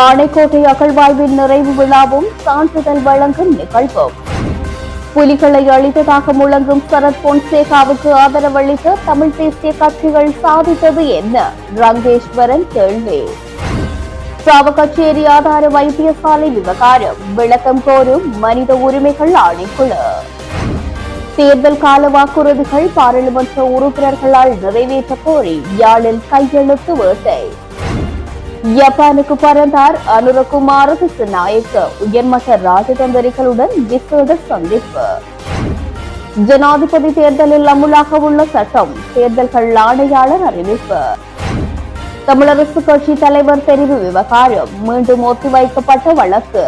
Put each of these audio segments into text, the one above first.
ஆனைக்கோட்டை அகழ்வாய்வின் நிறைவு விழாவும் சான்றிதழ் வழங்கும் நிகழ்வும் புலிகளை அழித்ததாக முழங்கும் சரத் பொன்சேகாவுக்கு ஆதரவளித்த தமிழ் தேசிய கட்சிகள் சாதித்தது என்ன? ரங்கேஸ்வரன் கேள்வி. சாவகச்சேரி ஆதார வைத்தியசாலை விவகாரம். விளக்கம் கோரும் மனித உரிமைகள் ஆணைக்குழு. தேர்தல் கால வாக்குறுதிகள் பாராளுமன்ற உறுப்பினர்களால் நிறைவேற்ற கோரி யாழில் கையெழுத்து வேட்டை. ஜப்பானுக்கு பறந்தார் அனுரகுமார திசுநாயக்க உயர்மட்ட ராஜதந்திரிகளுடன் விசேட சந்திப்பு. ஜனாதிபதி தேர்தலில் அமுலாக உள்ள சட்டம் தேர்தல்கள் ஆணையாளர் அறிவிப்பு. தமிழரசு கட்சி தலைவர் தெரிவு விவகாரம் மீண்டும் ஒத்திவைக்கப்பட்ட வழக்கு.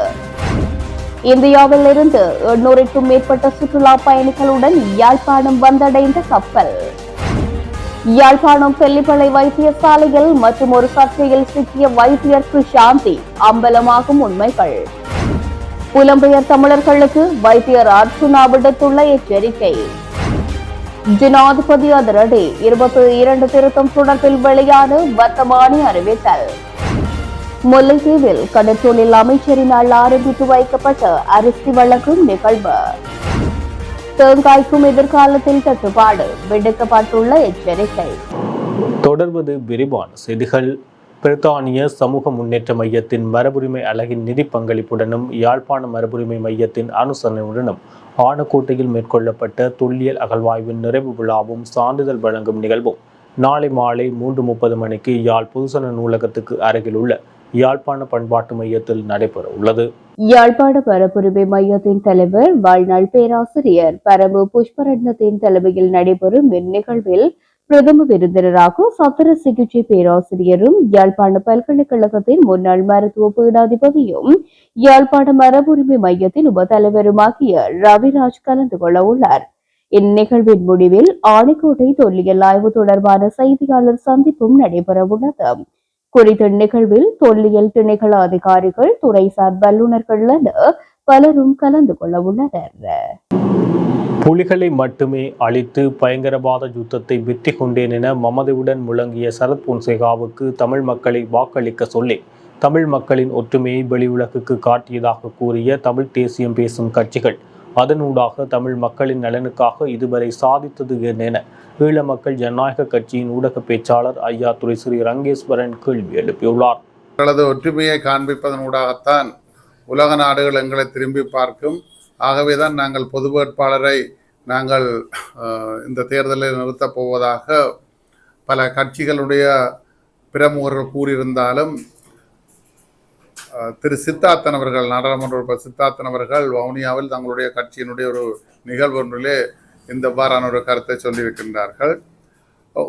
இந்தியாவில் இருந்து எண்ணூறுக்கும் மேற்பட்ட சுற்றுலா பயணிகளுடன் யாழ்ப்பாணம் வந்தடைந்த கப்பல். யாழ்ப்பாணம் பெல்லிப்பளை வைத்தியசாலையில் மற்றும் ஒரு சர்ச்சையில் சிக்கிய வைத்தியர் சாந்தி அம்பலமாகும் உண்மைகள். புலம்பெயர் தமிழர்களுக்கு வைத்தியர் அர்ச்சுனா விடுத்துள்ள எச்சரிக்கை. ஜனாதிபதி அதிரடி இருபத்தி இரண்டு திருத்தம் தொடர்பில் வெளியான வர்த்தமானி அறிவித்தல். முல்லைத்தீவில் கடற்றொழில் அமைச்சரினால் ஆரம்பித்து வைக்கப்பட்ட அரிசி வழங்கும் நிகழ்வு. தேங்காய்க்கும் எதிர்காலத்தில் தட்டுப்பாடு விடுக்கப்பட்டுள்ள எச்சரிக்கை. தொடர்வது விரிவான செய்திகள். பிரித்தானிய சமூக முன்னேற்ற மையத்தின் மரபுரிமை அலகின் நிதி பங்களிப்புடனும் யாழ்ப்பாண மரபுரிமை மையத்தின் அனுசரணையுடனும் ஆனக்கோட்டையில் மேற்கொள்ளப்பட்ட தொல்லியல் அகழ்வாய்வின் நிறைவு விழாவும் சான்றிதழ் வழங்கும் நிகழ்வும் நாளை மாலை மூன்று முப்பது மணிக்கு யாழ் பொதுசன நூலகத்துக்கு அருகில் உள்ள யாழ்ப்பாண பண்பாட்டு மையத்தில் நடைபெற உள்ளது. யாழ்ப்பாண பரப்புரிமை மையத்தின் தலைவர் வாழ்நாள் பேராசிரியர் பரமு புஷ்பரட்னத்தின் தலைமையில் நடைபெறும் இந்நிகழ்வில் பிரதம விருந்தினராக சத்திர சிகிச்சை பேராசிரியரும் யாழ்ப்பாண பல்கலைக்கழகத்தின் முன்னாள் மருத்துவ பீடாதிபதியும் யாழ்ப்பாண மரபுரிமை மையத்தின் உபதலைவருமாகிய ரவிராஜ் கலந்து கொள்ள உள்ளார். இந்நிகழ்வின் முடிவில் ஆணைக்கோட்டை தொல்லியல் ஆய்வு தொடர்பான செய்தியாளர் சந்திப்பும் நடைபெறவுள்ளது குறித்த நிகழ்வில் தொல்லியல் திணைக்கள அதிகாரிகள் துறைசார் வல்லுநர்கள் என பலரும் கலந்து கொள்ள உள்ளனர். புலிகளை மட்டுமே அழித்து பயங்கரவாத யுத்தத்தை வெற்றி கொண்டேன் என மமதையுடன் முழங்கிய சரத் பொன்சேகாவுக்கு தமிழ் மக்களை வாக்களிக்க சொல்லி தமிழ் மக்களின் ஒற்றுமையை வெளியுலகுக்கு காட்டியதாக கூறிய தமிழ் தேசியம் பேசும் கட்சிகள் அதனூடாக தமிழ் மக்களின் நலனுக்காக இதுவரை சாதித்தது என ஈழ மக்கள் ஜனநாயக கட்சியின் ஊடக பேச்சாளர் ஐயா துறை ஸ்ரீ ரங்கேஸ்வரன் கேள்வி எழுப்பியுள்ளார். எங்களது ஒற்றுமையை காண்பிப்பதனூடாகத்தான் உலக நாடுகள் எங்களை திரும்பி பார்க்கும். ஆகவேதான் நாங்கள் பொது வேட்பாளரை நாங்கள் இந்த தேர்தலில் நிறுத்தப் போவதாக பல கட்சிகளுடைய பிரமுகர்கள் கூறியிருந்தாலும் திரு சித்தார்த்தன் அவர்கள் நாடாளுமன்ற உறுப்பினர் சித்தார்த்தன் அவர்கள் வவுனியாவில் தங்களுடைய கட்சியினுடைய ஒரு நிகழ்வு ஒன்றிலே இந்த வாரான ஒரு கருத்தை சொல்லியிருக்கின்றார்கள்.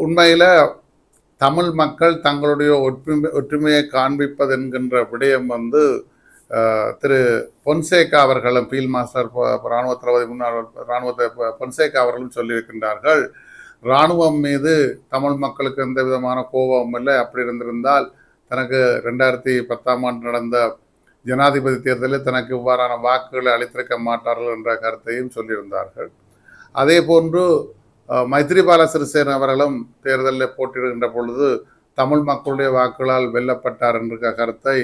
உண்மையில் தமிழ் மக்கள் தங்களுடைய ஒற்றுமை ஒற்றுமையை காண்பிப்பது என்கின்ற விடயம் வந்து திரு பொன்சேகா அவர்களும் ஃபீல்ட் மாஸ்டர் இராணுவ தளபதி முன்னாள் இராணுவ பொன்சேகா அவர்களும் சொல்லியிருக்கின்றார்கள். இராணுவம் மீது தமிழ் மக்களுக்கு எந்த விதமான கோபமும் இல்லை. அப்படி இருந்திருந்தால் தனக்கு ரெண்டாயிரத்தி பத்தாம் ஆண்டு நடந்த ஜனாதிபதி தேர்தலில் தனக்கு இவ்வாறான வாக்குகளை அளித்திருக்க மாட்டார்கள் என்ற கருத்தையும் சொல்லியிருந்தார்கள். அதே போன்று மைத்ரிபால சிறிசேன அவர்களும் தேர்தலில் போட்டியிடுகின்ற பொழுது தமிழ் மக்களுடைய வாக்குகளால் வெல்லப்பட்டார் என்ற கருத்தை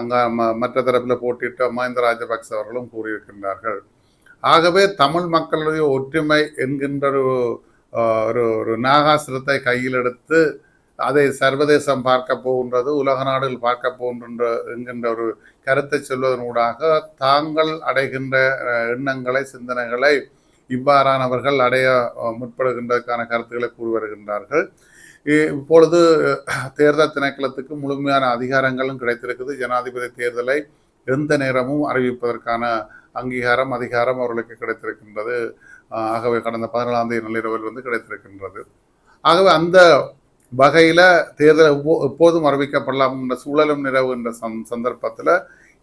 அங்கே ம மற்ற தரப்பில் போட்டியிட்ட மஹிந்த ராஜபக்ச அவர்களும் கூறியிருக்கின்றார்கள். ஆகவே தமிழ் மக்களுடைய ஒற்றுமை என்கின்ற ஒரு ஒரு ஒரு கையில் எடுத்து அதை சர்வதேசம் பார்க்க போகின்றது உலக நாடுகள் பார்க்க போகின்ற என்கின்ற ஒரு கருத்தை சொல்வதனூடாக தாங்கள் அடைகின்ற எண்ணங்களை சிந்தனைகளை இவ்வாறானவர்கள் அடைய முற்படுகின்றதுக்கான கருத்துக்களை கூறி வருகின்றார்கள். இ- இப்பொழுது தேர்தல் திணைக்களத்துக்கு முழுமையான அதிகாரங்களும் கிடைத்திருக்குது. ஜனாதிபதி தேர்தலை எந்த நேரமும் அறிவிப்பதற்கான அங்கீகாரம் அதிகாரம் அவர்களுக்கு கிடைத்திருக்கின்றது. ஆகவே கடந்த பதினாலாம் தேதி நள்ளிரவில் வந்து கிடைத்திருக்கின்றது. ஆகவே அந்த வகையில் தேர்தல் எப்போதும் அறிவிக்கப்படலாம் என்ற சூழலும் நிலவுகின்ற சந் சந்தர்ப்பத்தில்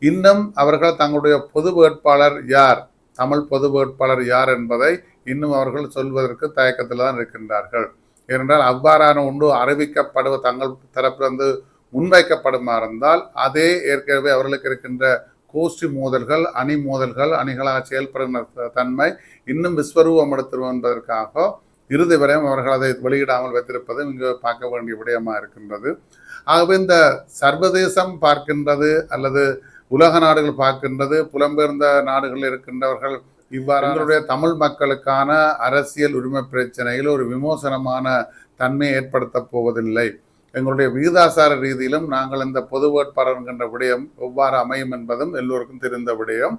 இன்னும் அவர்கள் தங்களுடைய பொது வேட்பாளர் யார் தமிழ் பொது வேட்பாளர் யார் என்பதை இன்னும் அவர்கள் சொல்வதற்கு தயக்கத்தில் தான் இருக்கின்றார்கள். ஏனென்றால் அவ்வாறான ஒன்று அறிவிக்கப்படுவ தங்கள் தரப்பிலிருந்து முன்வைக்கப்படுமா இருந்தால் அதே ஏற்கனவே அவர்களுக்கு இருக்கின்ற கோஷ்டி மோதல்கள் அணி மோதல்கள் அணிகளாக செயல்படுகின்ற தன்மை இன்னும் விஸ்வரூபம் எடுத்துருவோம் என்பதற்காக இறுதி வரையும் அவர்கள் அதை வெளியிடாமல் வைத்திருப்பதும் இங்கு பார்க்க வேண்டிய விடயமாக இருக்கின்றது. ஆகவே இந்த சர்வதேசம் பார்க்கின்றது அல்லது உலக நாடுகள் பார்க்கின்றது புலம்பெயர்ந்த நாடுகளில் இருக்கின்றவர்கள் இவ்வாறு தமிழ் மக்களுக்கான அரசியல் உரிமை பிரச்சனையில் ஒரு விமோசனமான தன்மையை ஏற்படுத்தப் போவதில்லை. எங்களுடைய விகிதாசார ரீதியிலும் நாங்கள் இந்த பொது வேட்பாளர் என்கின்ற விடயம் எவ்வாறு அமையும் என்பதும் எல்லோருக்கும் தெரிந்த விடயம்.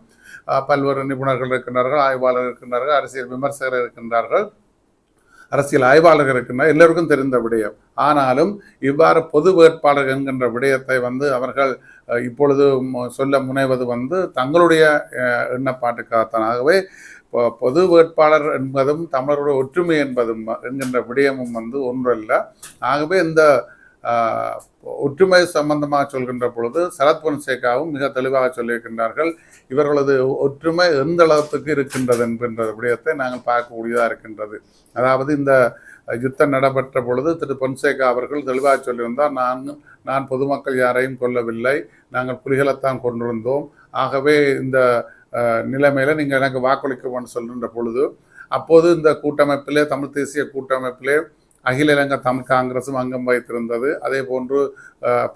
பல்வேறு நிபுணர்கள் இருக்கின்றார்கள் ஆய்வாளர் இருக்கின்றார்கள் அரசியல் விமர்சகர் இருக்கின்றார்கள். அரசியல் ஆய்வாளர்கள் இருக்கின்ற எல்லோருக்கும் தெரிந்த விடயம். ஆனாலும் இவ்வாறு பொது வேட்பாளர் என்கின்ற விடயத்தை வந்து அவர்கள் இப்பொழுது சொல்ல முனைவது வந்து தங்களுடைய அஹ், எண்ணப்பாட்டுக்காகத்தான் ஆகவே பொது வேட்பாளர் என்பதும் தமிழருடைய ஒற்றுமை என்பதும் என்கின்ற விடயமும் வந்து ஒன்றல்ல. ஆகவே இந்த ஒற்றுமை சம்பந்தமாக சொல்கின்ற பொழுது சரத் பொன்சேகாவும் மிக தெளிவாக சொல்லியிருக்கின்றார்கள். இவர்களது ஒற்றுமை எந்த அளவுக்கு இருக்கின்றது என்கின்ற விடயத்தை நாங்கள் பார்க்கக்கூடியதாக இருக்கின்றது. அதாவது இந்த யுத்தம் நடைபெற்ற பொழுது திரு பொன்சேகா அவர்கள் தெளிவாக சொல்லியிருந்தார் நான் நான் பொதுமக்கள் யாரையும் கொல்லவில்லை நாங்கள் புலிகளைத்தான் கொண்டிருந்தோம் ஆகவே இந்த நிலைமையில் நீங்கள் எனக்கு வாக்களிக்கணும்னு சொல்கின்ற பொழுது அப்போது இந்த கூட்டமைப்பிலே தமிழ் தேசிய கூட்டமைப்பிலே அகில இலங்கை தமிழ் காங்கிரசும் அங்கம் வைத்திருந்தது. அதே போன்று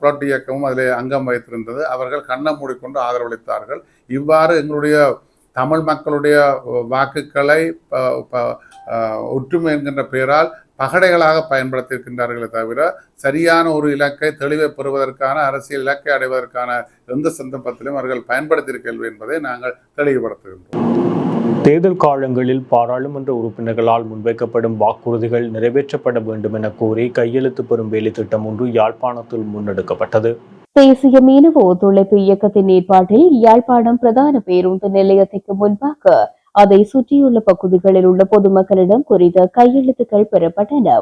புரட்டு இயக்கமும் அதில் அங்கம் வைத்திருந்தது. அவர்கள் கண்ணை மூடிக்கொண்டு ஆதரவளித்தார்கள். இவ்வாறு எங்களுடைய தமிழ் மக்களுடைய வாக்குகளை ப- ப- ஒற்றுமை என்கின்ற பெயரால் பகடைகளாக பயன்படுத்தியிருக்கின்றார்களே தவிர சரியான ஒரு இலக்கை தெளிவை பெறுவதற்கான அரசியல் இலக்கை அடைவதற்கான எந்த சந்தர்ப்பத்திலும் அவர்கள் பயன்படுத்தியிருக்கவில்லை என்பதை நாங்கள் தெளிவுபடுத்துகின்றோம். தேர்தல் காலங்களில் பாராளுமன்ற உறுப்பினர்களால் முன்வைக்கப்படும் வாக்குறுதிகள் நிறைவேற்றப்பட வேண்டும் என கோரி கையெழுத்து பெறும் வேலை திட்டம் ஒன்று யாழ்ப்பாணத்தில் முன்னெடுக்கப்பட்டது. தேசிய மீனவ ஒத்துழைப்பு இயக்கத்தின் ஏற்பாட்டில் யாழ்ப்பாணம் பிரதான பேருந்து நிலையத்திற்கு முன்பாக அதை சுற்றியுள்ள பகுதிகளில் உள்ள பொதுமக்களிடம் குறித்த கையெழுத்துக்கள் பெறப்பட்டன.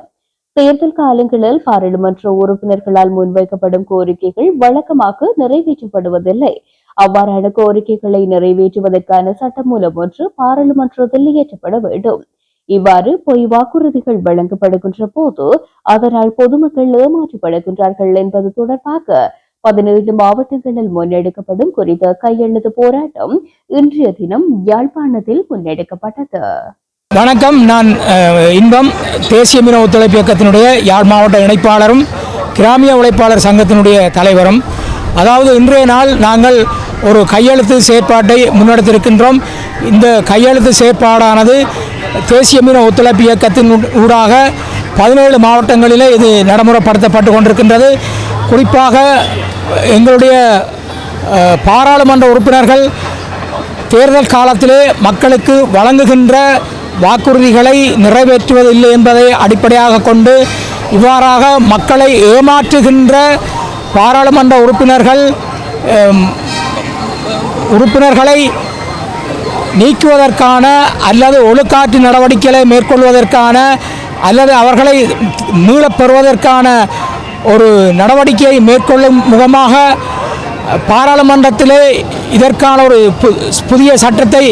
தேர்தல் காலங்களில் பாராளுமன்ற உறுப்பினர்களால் முன்வைக்கப்படும் கோரிக்கைகள் வழக்கமாக நிறைவேற்றப்படுவதில்லை. அவ்வாறான கோரிக்கைகளை நிறைவேற்றுவதற்கான சட்டமூலம் ஒன்று பாராளுமன்றத்தில் இயற்றப்பட வேண்டும். இவ்வாறு பொய் வாக்குறுதிகள் வழங்கப்படுகின்ற போது அதனால் பொதுமக்கள் ஏமாற்றப்படுகின்றார்கள் என்பது தொடர்பாக பதினேழு மாவட்டங்களில் முன்னெடுக்கப்படும் குறித்த கையெழுத்து போராட்டம் இன்றைய தினம் யாழ்ப்பாணத்தில் முன்னெடுக்கப்பட்டது. வணக்கம். நான் அஹ், இன்பம். தேசிய மீன ஒத்துழைப்பு இயக்கத்தினுடைய யாழ் மாவட்ட இணைப்பாளரும் கிராமிய உழைப்பாளர் சங்கத்தினுடைய தலைவரும். அதாவது இன்றைய நாள் நாங்கள் ஒரு கையெழுத்து செயற்பாட்டை முன்னெடுத்திருக்கின்றோம். இந்த கையெழுத்து செயற்பாடானது தேசிய மீன ஒத்துழைப்பு இயக்கத்தின் ஊடாக பதினேழு மாவட்டங்களிலே இது நடைமுறைப்படுத்தப்பட்டு கொண்டிருக்கின்றது. குறிப்பாக எங்களுடைய பாராளுமன்ற உறுப்பினர்கள் தேர்தல் காலத்திலே மக்களுக்கு வழங்குகின்ற வாக்குறுதிகளை நிறைவேற்றுவதில்லை என்பதை அடிப்படையாக கொண்டு இவ்வாறாக மக்களை ஏமாற்றுகின்ற பாராளுமன்ற உறுப்பினர்கள் உறுப்பினர்களை நீக்குவதற்கான அல்லது ஒழுக்காற்று நடவடிக்கைகளை மேற்கொள்வதற்கான அல்லது அவர்களை மீளப் பெறுவதற்கான ஒரு நடவடிக்கையை மேற்கொள்ளும் முகமாக பாராளுமன்றத்திலே இதற்கான ஒரு பு- புதிய சட்டத்தை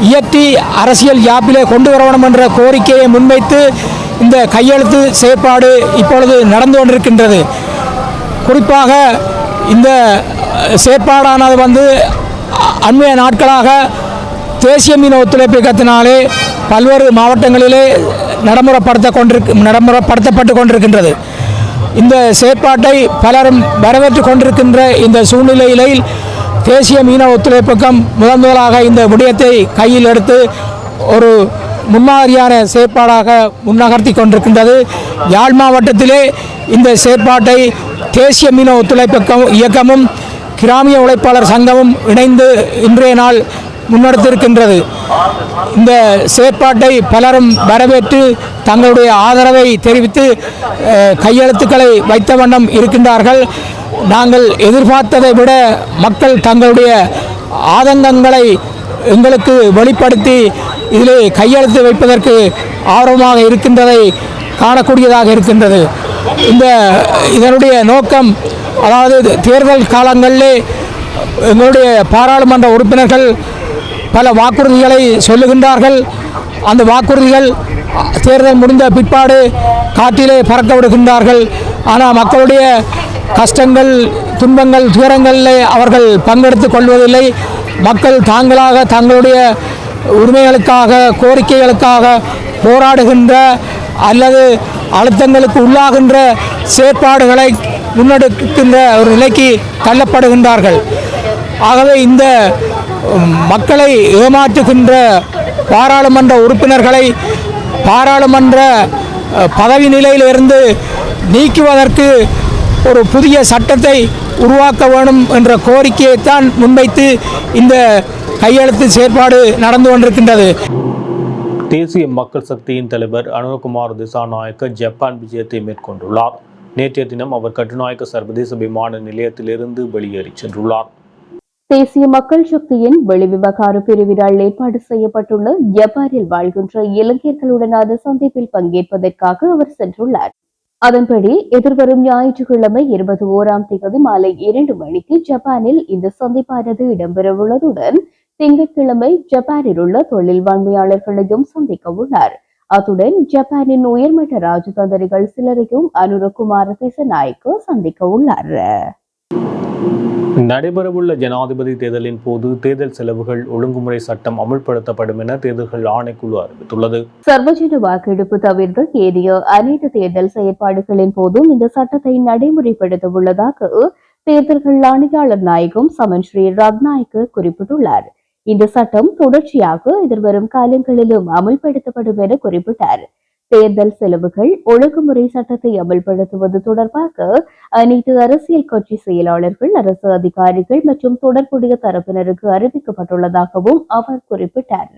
இயற்றி அரசியல் யாப்பிலே கொண்டு வர வேண்டும் என்ற கோரிக்கையை முன்வைத்து இந்த கையெழுத்து செயற்பாடு இப்பொழுது நடந்து கொண்டிருக்கின்றது. குறிப்பாக இந்த செயற்பாடானது வந்து அண்மைய நாட்களாக தேசிய மீன ஒத்துழைப்பு இயக்கத்தினாலே பல்வேறு மாவட்டங்களிலே நடைமுறைப்படுத்த கொண்டிருக்கு நடைமுறைப்படுத்தப்பட்டு கொண்டிருக்கின்றது. இந்த செயற்பாட்டை பலரும் வரவேற்று கொண்டிருக்கின்ற இந்த சூழ்நிலையிலே தேசிய மீன ஒத்துழைப்புக்கம் முதன் முதலாக இந்த விடயத்தை கையில் எடுத்து ஒரு முன்மாதிரியான செயற்பாடாக முன்னகர்த்தி கொண்டிருக்கின்றது. யாழ் மாவட்டத்திலே இந்த செயற்பாட்டை தேசிய மீன ஒத்துழைப்பு இயக்கமும் கிராமிய உழைப்பாளர் சங்கமும் இணைந்து இன்றைய நாள் முன்னெடுத்திருக்கின்றது. இந்த செயற்பாட்டை பலரும் வரவேற்று தங்களுடைய ஆதரவை தெரிவித்து கையெழுத்துக்களை வைத்த வண்ணம் இருக்கின்றார்கள். நாங்கள் எதிர்பார்த்ததை விட மக்கள் தங்களுடைய ஆதங்கங்களை எங்களுக்கு வெளிப்படுத்தி இதிலே கையெழுத்து வைப்பதற்கு ஆர்வமாக இருக்கின்றதை காணக்கூடியதாக இருக்கின்றது. இந்த இதனுடைய நோக்கம் அதாவது தேர்தல் காலங்களிலே எங்களுடைய பாராளுமன்ற உறுப்பினர்கள் பல வாக்குறுதிகளை சொல்லுகின்றார்கள். அந்த வாக்குறுதிகள் தேர்தல் முடிந்த பிற்பாடு காட்டிலே பறக்க விடுகின்றார்கள். ஆனால் மக்களுடைய கஷ்டங்கள் துன்பங்கள் துயரங்களில் அவர்கள் பங்கெடுத்து கொள்வதில்லை. மக்கள் தாங்களாக தங்களுடைய உரிமைகளுக்காக கோரிக்கைகளுக்காக போராடுகின்ற அல்லது அழுத்தங்களுக்கு உள்ளாகின்ற செயற்பாடுகளை முன்னெடுக்கின்ற ஒரு நிலைக்கு தள்ளப்படுகின்றார்கள். ஆகவே இந்த மக்களை ஏமாற்றுகின்ற பாராளுமன்ற உறுப்பினர்களை பாராளுமன்ற பதவி நிலையிலிருந்து நீக்குவதற்கு ஒரு புதிய சட்டத்தை உருவாக்க வேண்டும் என்ற கோரிக்கையைத்தான் முன்வைத்து இந்த கையெழுத்து செயற்பாடு நடந்து கொண்டிருக்கின்றது. தேசிய மக்கள் சக்தியின் தலைவர் அனுகுமார் திசாநாயக்க ஜப்பான் விஜயத்தை மேற்கொண்டுள்ளார். நேற்றைய தினம் அவர் கட்டுநாயக்க சர்வதேச விமான நிலையத்திலிருந்து வெளியேறி சென்றுள்ளார். தேசிய மக்கள் சக்தியின் வெளிவிவகார பிரிவினால் ஏற்பாடு செய்யப்பட்டுள்ள ஜப்பானில் வாழ்கின்ற இலங்கையர்களுடனான சந்திப்பில் பங்கேற்பதற்காக அவர் சென்றுள்ளார். அதன்படி எதிர்வரும் ஞாயிற்றுக்கிழமை இருபத்தி ஓராம் தேதி மாலை இரண்டு மணிக்கு ஜப்பானில் இந்த சந்திப்பானது இடம்பெறவுள்ளதுடன் திங்கட்கிழமை ஜப்பானில் உள்ள தொழில் வான்மையாளர்களையும் சந்திக்க உள்ளார். அத்துடன் ஜப்பானின் உயர்மட்ட ராஜதந்திரிகள் சிலரையும் அனுரகுமார திசநாயக்க சந்திக்க உள்ளார். நடைபெறவுள்ள ஜனாதிபதி தேர்தலின் போது தேர்தல் செலவுகள் ஒழுங்குமுறை சட்டம் அமுல்படுத்தப்படும் என தேர்தல்கள் ஆணைக்குழு அறிவித்துள்ளது. சர்வஜன வாக்கெடுப்பு தவிர்த்து ஏனைய அனைத்து தேர்தல் செயற்பாடுகளின் போதும் இந்த சட்டத்தை நடைமுறைப்படுத்த உள்ளதாக தேர்தல்கள் ஆணையாளர் நாயகம் சமன் ஸ்ரீ ரத்நாயக்க குறிப்பிட்டுள்ளார். இந்த சட்டம் தொடர்ச்சியாக எதிர்வரும் காலங்களிலும் அமல்படுத்தப்படும் என குறிப்பிட்டார். தேர்தல் செலவுகள் ஒழுங்குமுறை சட்டத்தை அமல்படுத்துவது தொடர்பாக அனைத்து அரசியல் கட்சி செயலாளர்கள் அரசு அதிகாரிகள் மற்றும் தொடர்புடைய தரப்பினருக்கு அறிவிக்கப்பட்டுள்ளதாகவும் அவர் குறிப்பிட்டார்.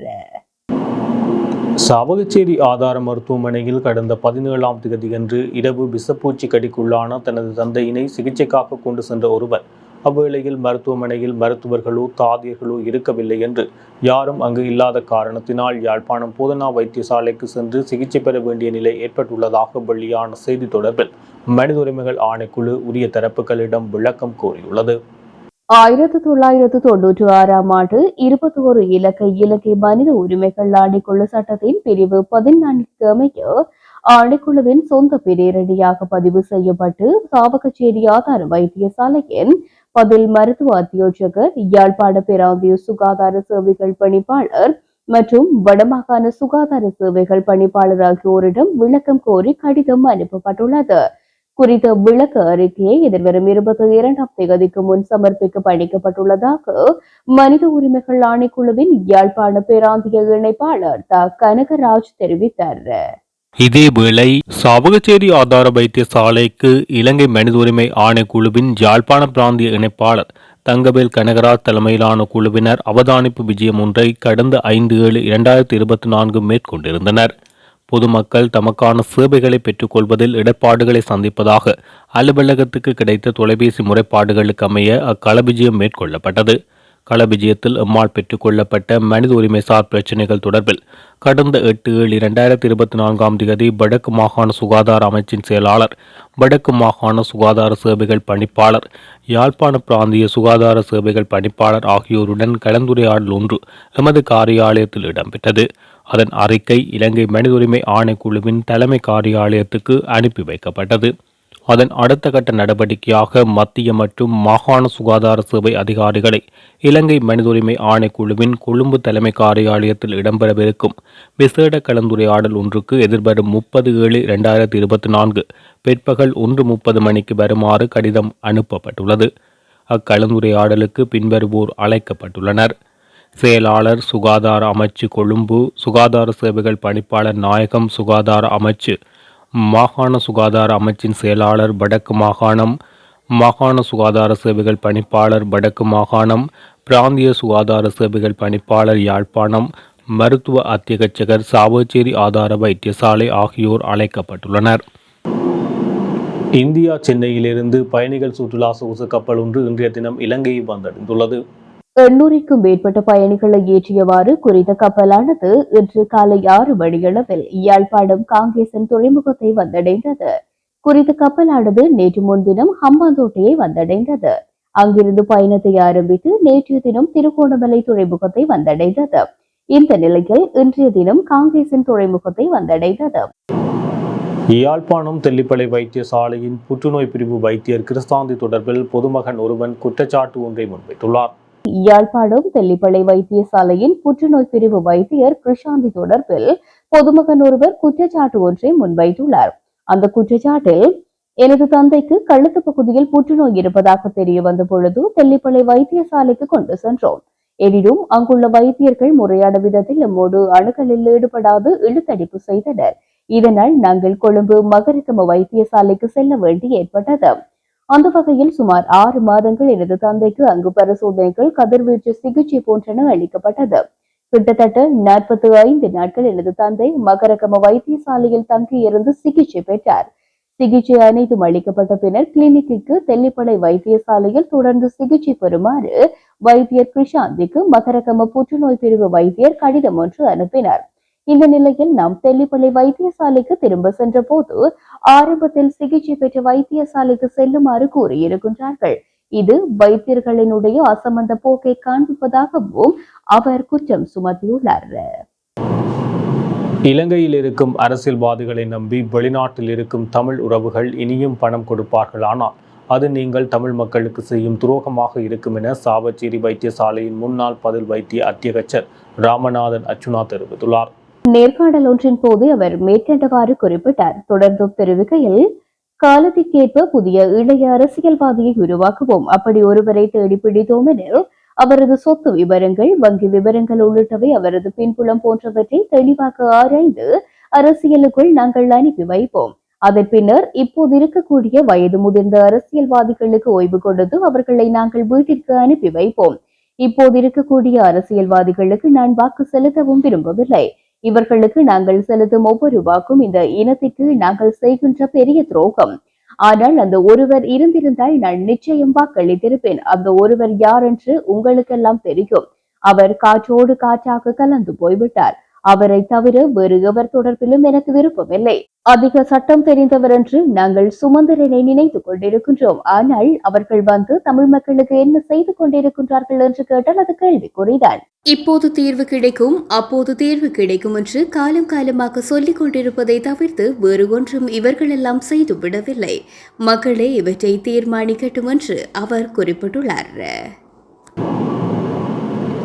சாவகச்சேரி ஆதார மருத்துவமனையில் கடந்த பதினேழாம் தேதியன்று இரவு விஷப்பூச்சி கடிக்குள்ளான தனது தந்தையினை சிகிச்சைக்காக கொண்டு சென்ற ஒருவர் அவ்வேளையில் மருத்துவமனையில் மருத்துவர்களோ தாதியர்களோ இருக்கவில்லை என்று யாரும் அங்கு இல்லாத காரணத்தினால் யாழ்ப்பாணம் போதனா வைத்தியசாலைக்கு சென்று சிகிச்சை பெற வேண்டிய நிலை ஏற்பட்டுள்ளதாக வெளியான செய்தி தொடர்பில் மனித உரிமைகள் ஆணைக்குழு உரிய தரப்புகளிடம் விளக்கம் கோரியுள்ளது. ஆயிரத்தி தொள்ளாயிரத்து தொன்னூற்றி ஆறாம் ஆண்டு இருபத்தி ஒரு இலக்கை இலங்கை மனித உரிமைகள் ஆணைக்குழு சட்டத்தின் பிரிவு பதினான்கு அமைய ஆணைக்குழுவின் சொந்த பிரேரணியாக பதிவு செய்யப்பட்டு சாவகச்சேரி ஆதார வைத்தியசாலையின் பதில் மருத்துவ அத்தியோட்சகர் யாழ்ப்பாண பேராந்திய சுகாதார சேவைகள் பணிப்பாளர் மற்றும் வடமாகாண சுகாதார சேவைகள் பணிப்பாளர் ஆகியோரிடம் விளக்கம் கோரி கடிதம் அனுப்பப்பட்டுள்ளது. குறித்த விளக்க அறிக்கையை எதிர்வரும் இருபத்தி இரண்டாம் தேதிக்கு முன் சமர்ப்பிக்க பணிக்கப்பட்டுள்ளதாக மனித உரிமைகள் ஆணைக்குழுவின் யாழ்ப்பாண பேராந்திய இணைப்பாளர் த. கனகராஜ் தெரிவித்தார். இதேவேளை சாவகச்சேரி ஆதார வைத்தியசாலைக்கு இலங்கை மனித உரிமை ஆணைக்குழுவின் யாழ்ப்பாண பிராந்திய இணைப்பாளர் தங்கவேல் கனகராஜ் தலைமையிலான குழுவினர் அவதானிப்பு விஜயம் ஒன்றை கடந்த ஐந்து ஏழு இரண்டாயிரத்தி இருபத்தி நான்கு மேற்கொண்டிருந்தனர். பொதுமக்கள் தமக்கான சேவைகளை பெற்றுக்கொள்வதில் இடர்பாடுகளை சந்திப்பதாக அலுவலகத்துக்கு கிடைத்த தொலைபேசி முறைப்பாடுகளுக்கு அமைய அக்களவிஜயம் மேற்கொள்ளப்பட்டது. களவிஜயத்தில் எம்மால் பெற்றுக்கொள்ளப்பட்ட மனித உரிமைசார் பிரச்சினைகள் தொடர்பில் கடந்த எட்டு ஏழு இரண்டாயிரத்தி இருபத்தி நான்காம் தேதி வடக்கு மாகாண சுகாதார அமைச்சின் செயலாளர் வடக்கு மாகாண சுகாதார சேவைகள் பணிப்பாளர் யாழ்ப்பாண பிராந்திய சுகாதார சேவைகள் பணிப்பாளர் ஆகியோருடன் கலந்துரையாடல் ஒன்று எமது காரியாலயத்தில் இடம்பெற்றது. அதன் அறிக்கை இலங்கை மனித உரிமை ஆணைக்குழுவின் தலைமை காரியாலயத்துக்கு அனுப்பி வைக்கப்பட்டது. அதன் அடுத்த கட்ட நடவடிக்கையாக மத்திய மற்றும் மாகாண சுகாதார சேவை அதிகாரிகளை இலங்கை மனித உரிமை ஆணைக்குழுவின் கொழும்பு தலைமை காரியாலயத்தில் இடம்பெறவிருக்கும் விசேட கலந்துரையாடல் ஒன்றுக்கு எதிர்வரும் முப்பது ஏழு இரண்டாயிரத்தி இருபத்தி நான்கு பிற்பகல் ஒன்று முப்பது மணிக்கு வருமாறு கடிதம் அனுப்பப்பட்டுள்ளது. அக்கலந்துரையாடலுக்கு பின்வருவோர் அழைக்கப்பட்டுள்ளனர். செயலாளர் சுகாதார அமைச்சு கொழும்பு சுகாதார சேவைகள் பணிப்பாளர் நாயகம் சுகாதார அமைச்சு மாகாண சுகாதார அமைச்சின் செயலாளர் வடக்கு மாகாணம் மாகாண சுகாதார சேவைகள் பணிப்பாளர் வடக்கு மாகாணம் பிராந்திய சுகாதார சேவைகள் பணிப்பாளர் யாழ்ப்பாணம் மருத்துவ அத்தியகச்சகர் சாவச்சேரி ஆதார வைத்தியசாலை ஆகியோர் அழைக்கப்பட்டுள்ளனர். இந்தியா சென்னையிலிருந்து பயணிகள் சுற்றுலா சொகுசு கப்பல் ஒன்று இன்றைய தினம் இலங்கையை வந்தடைந்துள்ளது. எண்ணூறுக்கும் மேற்பட்ட பயணிகளை ஏற்றியவாறு குறித்த கப்பலானது இன்று காலை ஆறு மணியளவில் யாழ்ப்பாணம் காங்கேசன் துறைமுகத்தை வந்தடைந்தது. குறித்த கப்பலானது நேற்று முன்தினம் ஹம்பாந்தோட்டையை வந்தடைந்தது. அங்கிருந்து பயணத்தை ஆரம்பித்து நேற்றைய தினம் திருகோணமலை துறைமுகத்தை வந்தடைந்தது. இந்த நிலையில் இன்றைய தினம் காங்கேசன் துறைமுகத்தை வந்தடைந்தது. யாழ்ப்பாணம் தெல்லிப்பளை வைத்தியசாலையின் புற்றுநோய் பிரிவு வைத்தியர் கிறிஸ்தாந்தி தொடர்பில் பொதுமகன் ஒருவன் குற்றச்சாட்டு ஒன்றை முன்வைத்துள்ளார். யாழ்ப்பாணம் தெல்லிப்பளை வைத்தியசாலையின் புற்றுநோய் பிரிவு வைத்தியர் கிருஷாந்தி தொடர்பில் பொதுமகன் ஒருவர் குற்றச்சாட்டு ஒன்றை முன்வைத்துள்ளார். அந்த குற்றச்சாட்டில் எனது தந்தைக்கு கழுத்து பகுதியில் புற்றுநோய் இருப்பதாக தெரிய வந்த பொழுது தெல்லிப்பளை வைத்தியசாலைக்கு கொண்டு சென்றோம். எனினும் அங்குள்ள வைத்தியர்கள் முறையான விதத்தில் நம்மோடு அணுகலில் ஈடுபடாது இழுத்தடிப்பு செய்தனர். இதனால் நாங்கள் கொழும்பு மகரகம வைத்தியசாலைக்கு செல்ல வேண்டி ஏற்பட்டது. அந்த வகையில் சுமார் ஆறு மாதங்கள் எனது தந்தைக்கு அங்கு பரிசோதனைகள் கதிர்வீச்சு சிகிச்சை போன்றன அளிக்கப்பட்டது. கிட்டத்தட்ட நாற்பத்தி ஐந்து நாட்கள் எனது தந்தை மகரகம வைத்தியசாலையில் தங்கியிருந்து சிகிச்சை பெற்றார். சிகிச்சை அனைத்தும் அளிக்கப்பட்ட பின்னர் கிளினிக்கு தெல்லிப்பளை வைத்தியசாலையில் தொடர்ந்து சிகிச்சை பெறுமாறு வைத்தியர் கிருஷாந்திக்கு மகரகம புற்றுநோய் பிரிவு வைத்தியர் கடிதம் ஒன்று அனுப்பினார். இந்த நிலையில் நாம் தெல்லிப்பள்ளி வைத்தியசாலைக்கு திரும்ப சென்ற போது ஆரம்பத்தில் சிகிச்சை பெற்ற வைத்தியசாலைக்கு செல்லுமாறு கூறியிருக்கின்றார்கள். இது வைத்தியர்களினுடைய அசம்பந்த போக்கை காண்பிப்பதாகவும் அவர் குற்றம் சுமத்தியுள்ளார். இலங்கையில் இருக்கும் அரசியல்வாதிகளை நம்பி வெளிநாட்டில் இருக்கும் தமிழ் உறவுகள் இனியும் பணம் கொடுப்பார்கள். ஆனால் அது நீங்கள் தமிழ் மக்களுக்கு செய்யும் துரோகமாக இருக்கும் என சாவச்சேரி வைத்தியசாலையின் முன்னாள் பதில் வைத்திய அத்தியகச்சர் ராமநாதன் அச்சுனா தெரிவித்துள்ளார். நேர்காணல் ஒன்றின் போது அவர் மேற்கண்டவாறு குறிப்பிட்டார். தொடர்ந்தும் தெரிவிக்கையில் காலத்திற்கேற்ப புதிய இளைய அரசியல்வாதியை உருவாக்குவோம். அப்படி ஒருவரை தேடி பிடித்தோம் எனில் அவரது சொத்து விவரங்கள் வங்கி விவரங்கள் உள்ளிட்டவை அவரது பின்புலம் போன்றவற்றை தெளிவாக ஆராய்ந்து அரசியலுக்குள் நாங்கள் அனுப்பி வைப்போம். அதன் பின்னர் இப்போது இருக்கக்கூடிய வயது முதிர்ந்த அரசியல்வாதிகளுக்கு ஓய்வு கொடுத்து அவர்களை நாங்கள் வீட்டிற்கு அனுப்பி வைப்போம். இப்போது இருக்கக்கூடிய அரசியல்வாதிகளுக்கு நான் வாக்கு செலுத்தவும் விரும்பவில்லை. இவர்களுக்கு நாங்கள் செலுத்தும் ஒவ்வொரு வாக்கும் இந்த இனத்திற்கு நாங்கள் செய்கின்ற பெரிய துரோகம். ஆனால் அந்த ஒருவர் இருந்திருந்தால் நான் நிச்சயம் வாக்களித்திருப்பேன். அந்த ஒருவர் யார் என்று உங்களுக்கெல்லாம் தெரியும். அவர் காற்றோடு காற்றாக கலந்து போய்விட்டார். அவரை தவிர வேறு எவர் தொடர்பிலும் எனக்கு விருப்பமில்லை. அதிக சட்டம் தெரிந்தவர் என்று நாங்கள் சுமந்திரனை நினைத்து கொண்டிருக்கின்றோம். ஆனால் அவர்கள் வந்து தமிழ் மக்களுக்கு என்ன செய்து கொண்டிருக்கின்றார்கள் என்று கேட்டால் அது கேள்விக்குறிதான். இப்போது தீர்வு கிடைக்கும் அப்போது தீர்வு கிடைக்கும் என்று காலம் காலமாக சொல்லிக் கொண்டிருப்பதை தவிர்த்து வேறு ஒன்றும் இவர்களெல்லாம் செய்து விடவில்லை மக்களே இவற்றை தீர்மானிக்கட்டும் என்று அவர் குறிப்பிட்டுள்ளார்.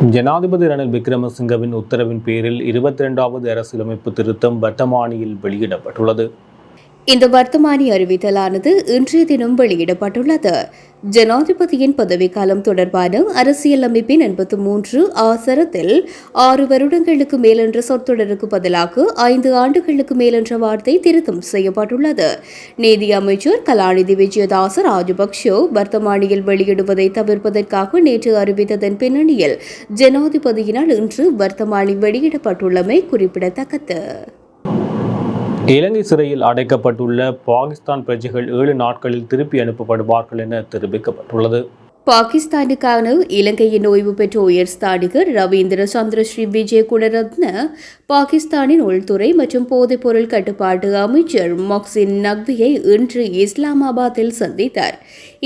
ஜனாதிபதி ரணில் விக்ரமசிங்கவின் உத்தரவின் பேரில் இருபத்தி இரண்டாவது அரசியலமைப்பு திருத்தம் வர்த்தமானியில் வெளியிடப்பட்டுள்ளது. இந்த வர்த்தமானி அறிவித்தலானது இன்றைய தினம் வெளியிடப்பட்டுள்ளது. ஜனாதிபதியின் பதவிக்காலம் தொடர்பான அரசியலமைப்பின் எண்பத்து மூன்று ஆசரத்தில் ஆறு வருடங்களுக்கு மேலென்ற சொற்தொடருக்கு பதிலாக ஐந்து ஆண்டுகளுக்கு மேலென்ற வார்த்தை திருத்தம் செய்யப்பட்டுள்ளது. நீதி அமைச்சர் கலாநிதி விஜயதாச ராஜபக்ஷோ வர்த்தமானியில் வெளியிடுவதை தவிர்ப்பதற்காக நேற்று அறிவித்ததன் பின்னணியில் ஜனாதிபதியினால் இன்று வர்த்தமானி வெளியிடப்பட்டுள்ளமை குறிப்பிடத்தக்கது. இலங்கை சிறையில் அடைக்கப்பட்டுள்ள பாகிஸ்தான் பிரஜைகள் ஏழு நாட்களில் திருப்பி அனுப்பப்படுவார்கள் என தெரிவிக்கப்பட்டுள்ளது. பாகிஸ்தானுக்கான இலங்கையின் ஓய்வு பெற்ற உயர் ஸ்தானிகர் ரவீந்திர சந்திரஸ்ரீ விஜய குணரத்ன பாகிஸ்தானின் உள்துறை மற்றும் போதைப்பொருள் கட்டுப்பாட்டு அமைச்சர் மொக்சின் நக்வியை இன்று இஸ்லாமாபாத்தில் சந்தித்தார்.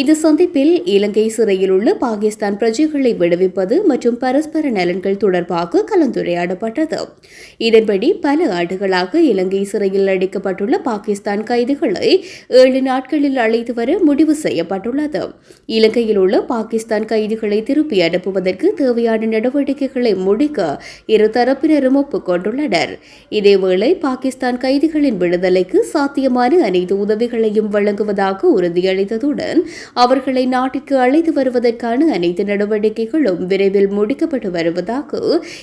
இந்த சந்திப்பில் இலங்கை சிறையில் உள்ள பாகிஸ்தான் பிரஜைகளை விடுவிப்பது மற்றும் பரஸ்பர நலன்கள் தொடர்பாக கலந்துரையாடப்பட்டது. இதன்படி பல ஆண்டுகளாக இலங்கை சிறையில் அடைக்கப்பட்டுள்ள பாகிஸ்தான் கைதிகளை ஏழு நாட்களில் அழைத்து வர முடிவு செய்யப்பட்டுள்ளது. இலங்கையில் உள்ள பாகிஸ்தான் கைதிகளை திருப்பி அனுப்புவதற்கு தேவையான நடவடிக்கைகளை முடிக்க இரு தரப்பினரும் ஒப்புக்கொண்டுள்ளனர். இதேவேளை பாகிஸ்தான் கைதிகளின் விடுதலைக்கு சாத்தியமான அனைத்து உதவிகளையும் வழங்குவதாக உறுதியளித்ததுடன் அவர்களை நாட்டிற்கு அழைத்து வருவதற்கான அனைத்து நடவடிக்கைகளும் விரைவில் முடிக்கப்பட்டு வருவதாக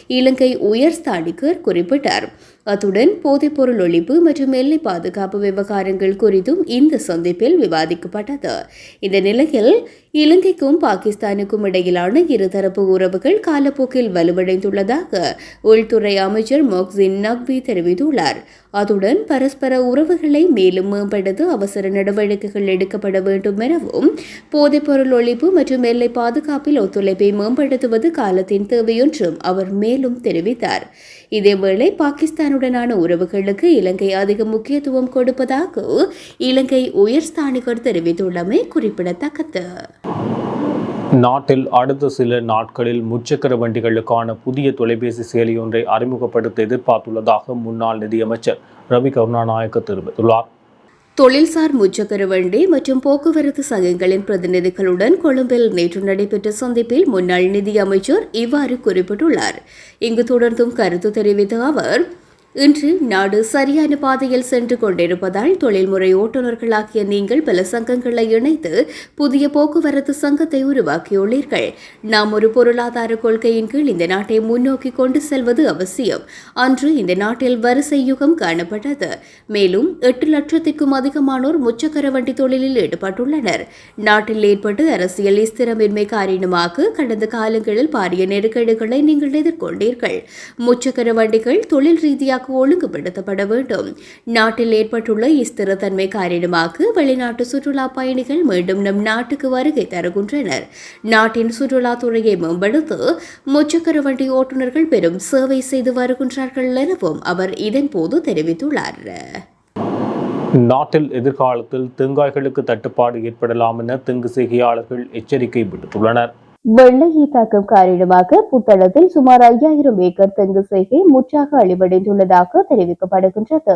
இலங்கை உயர் ஸ்தானிகர் குறிப்பிட்டார். அத்துடன் போதைப்பொருள் ஒழிப்பு மற்றும் எல்லை பாதுகாப்பு விவகாரங்கள் குறித்தும் இந்த சந்திப்பில் விவாதிக்கப்பட்டது. இந்த நிலையில் இலங்கைக்கும் பாகிஸ்தானுக்கும் இடையிலான இருதரப்பு உறவுகள் காலப்போக்கில் வலுவடைந்துள்ளதாக உள்துறை அமைச்சர் மொக்சின் நக்வி தெரிவித்துள்ளார். அத்துடன் பரஸ்பர உறவுகளை மேலும் மேம்படுத்த அவசர நடவடிக்கைகள் எடுக்கப்பட வேண்டும் எனவும் போதைப்பொருள் ஒழிப்பு மற்றும் எல்லை பாதுகாப்பில் ஒத்துழைப்பை மேம்படுத்துவது காலத்தின் தேவை என்றும் அவர் மேலும் தெரிவித்தார். இதேவேளை பாகிஸ்தானுடனான உறவுகளுக்கு இலங்கை அதிக முக்கியத்துவம் கொடுப்பதாக இலங்கை உயர்ஸ்தானிகர் தெரிவித்துள்ளமை குறிப்பிடத்தக்கது. நாட்டில் அடுத்த சில நாட்களில் முச்சக்கர வண்டிகளுக்கான புதிய தொலைபேசி செயலியொன்றை அறிமுகப்படுத்த எதிர்பார்த்துள்ளதாக முன்னாள் நிதியமைச்சர் ரவி கருணாநாயக்க தெரிவித்துள்ளார். தொழில்சார் முச்சக்கர வண்டி மற்றும் போக்குவரத்து சங்கங்களின் பிரதிநிதிகளுடன் கொழும்பில் நேற்று நடைபெற்ற சந்திப்பில் முன்னாள் நிதியமைச்சர் இவ்வாறு குறிப்பிட்டுள்ளார். இங்கு தொடர்ந்தும் கருத்து தெரிவித்த அவர் இன்று நாடு சரியான பாதையில் சென்று கொண்டிருப்பதால் தொழில்முறை ஓட்டுநர்களாகிய நீங்கள் பல சங்கங்களை இணைத்து புதிய போக்குவரத்து சங்கத்தை உருவாக்கியுள்ளீர்கள். நாம் ஒரு பொருளாதார கொள்கையின் கீழ் இந்த நாட்டை முன்னோக்கி கொண்டு செல்வது அவசியம். அன்று இந்த நாட்டில் வரிசை யுகம் காணப்பட்டது. மேலும் எட்டு லட்சத்திற்கும் அதிகமானோர் முச்சக்கர வண்டி தொழிலில் ஈடுபட்டுள்ளனர். நாட்டில் ஏற்பட்டு அரசியல் ஸ்திரமின்மை காரணமாக கடந்த காலங்களில் பாரிய நெருக்கடிகளை நீங்கள் எதிர்கொண்டீர்கள். முச்சக்கர வண்டிகள் தொழில் ரீதியாக ஒழுங்குபடுத்தப்பட வேண்டும். நாட்டில் ஏற்பட்டுள்ள ஸ்திரத்தன்மை காரணமாக வெளிநாட்டு சுற்றுலா பயணிகள் மீண்டும் நம் நாட்டுக்கு வருகை தருகின்றனர். நாட்டின் சுற்றுலாத்துறையை மேம்படுத்த முச்சக்கர வண்டி ஓட்டுநர்கள் பெரும் சேவை செய்து வருகின்றார்கள் எனவும் அவர் இதன்போது தெரிவித்துள்ளார். நாட்டில் எதிர்காலத்தில் தேங்காய்களுக்கு தட்டுப்பாடு ஏற்படலாம் என தெங்கு செய்கையாளர்கள் எச்சரிக்கை விடுத்துள்ளனர். வெள்ளையை தாக்கம் காரணமாக புத்தளத்தில் சுமார் ஐயாயிரம் ஏக்கர் தெங்கு செய்கை முற்றாக அழிவடைந்துள்ளதாக தெரிவிக்கப்படுகின்றது.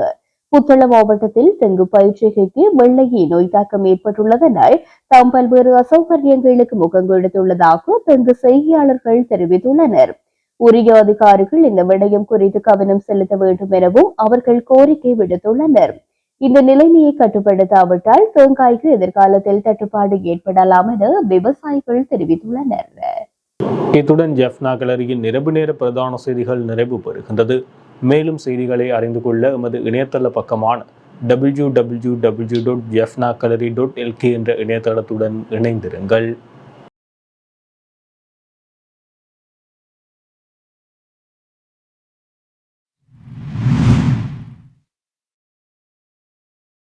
புத்தள மாவட்டத்தில் தெங்கு பயிற்சிகைக்கு வெள்ளையை நோய் தாக்கம் ஏற்பட்டுள்ளதனால் தாம் பல்வேறு அசௌகரியங்களுக்கு முகம் கொடுத்துள்ளதாக தெங்கு செய்தியாளர்கள் தெரிவித்துள்ளனர். உரிய அதிகாரிகள் இந்த விடயம் குறித்து கவனம் செலுத்த வேண்டும் எனவும் அவர்கள் கோரிக்கை விடுத்துள்ளனர். இந்த நிலைமையை கட்டுப்படுத்தாவிட்டால் தேங்காய்க்கு எதிர்காலத்தில் தட்டுப்பாடு ஏற்படலாம் என விவசாயிகள் தெரிவித்துள்ளனர். இத்துடன் ஜெஃப்னா கலரியின் நிரப்பு நேர பிரதான செய்திகள் நிறைவு பெறுகின்றது. மேலும் செய்திகளை அறிந்து கொள்ள எமது இணையதள பக்கமான W W W dot Jaffna gallery dot LK என்ற இணையதளத்துடன் இணைந்திருங்கள்.